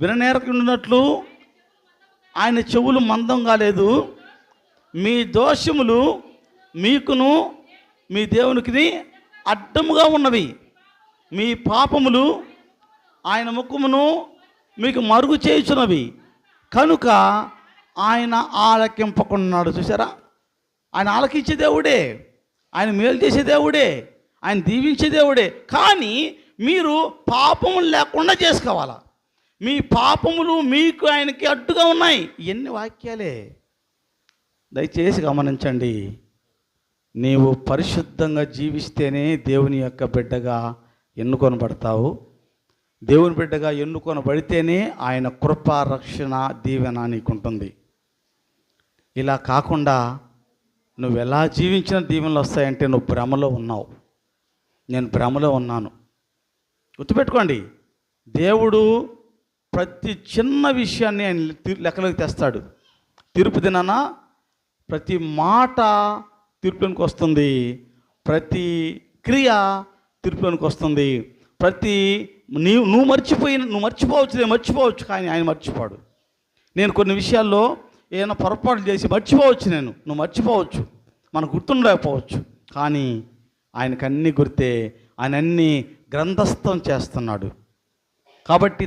విననేరకుండినట్లు ఆయన చెవులు మందం కాలేదు. మీ దోషములు మీకును మీ దేవునికి అడ్డముగా ఉన్నవి. మీ పాపములు ఆయన ముఖమును మీకు మరుగు చేయుచున్నవి. కనుక ఆయన ఆలకింపకున్నాడు చూసారా ఆయన ఆలకించే దేవుడే. ఆయన మేలు చేసే దేవుడే. ఆయన దీవించే దేవుడే. కానీ మీరు పాపములు లేకుండా చేసుకోవాలా? మీ పాపములు మీకు ఆయనకి అడ్డుగా ఉన్నాయి. ఎన్ని వాక్యాలే. దయచేసి గమనించండి. నీవు పరిశుద్ధంగా జీవిస్తేనే దేవుని యొక్క బిడ్డగా ఎన్నుకొనబడతావు. దేవుని బిడ్డగా ఎన్నుకొనబడితేనే ఆయన కృప రక్షణ దీవెన నీకుంటుంది. ఇలా కాకుండా నువ్వు ఎలా జీవించిన దీవెనలు వస్తాయంటే నువ్వు భ్రమలో ఉన్నావు. నేను భ్రమలో ఉన్నాను. గుర్తుపెట్టుకోండి. దేవుడు ప్రతి చిన్న విషయాన్ని ఆయన లెక్కలోకి తెస్తాడు. తీర్పు దినాన ప్రతి మాట తీర్పులోనికి వస్తుంది. ప్రతి క్రియ తీర్పులోనికి వస్తుంది. ప్రతి నీవు నువ్వు మర్చిపోయిన నువ్వు మర్చిపోవచ్చు నేను మర్చిపోవచ్చు కానీ ఆయన మర్చిపోడు. నేను కొన్ని విషయాల్లో ఏదైనా పొరపాటు చేసి మర్చిపోవచ్చు నేను. నువ్వు మర్చిపోవచ్చు. మనకు గుర్తుండకపోవచ్చు. కానీ ఆయనకు అన్నీ గుర్తే ఆయన అన్నీ గ్రంథస్థం చేస్తున్నాడు. కాబట్టి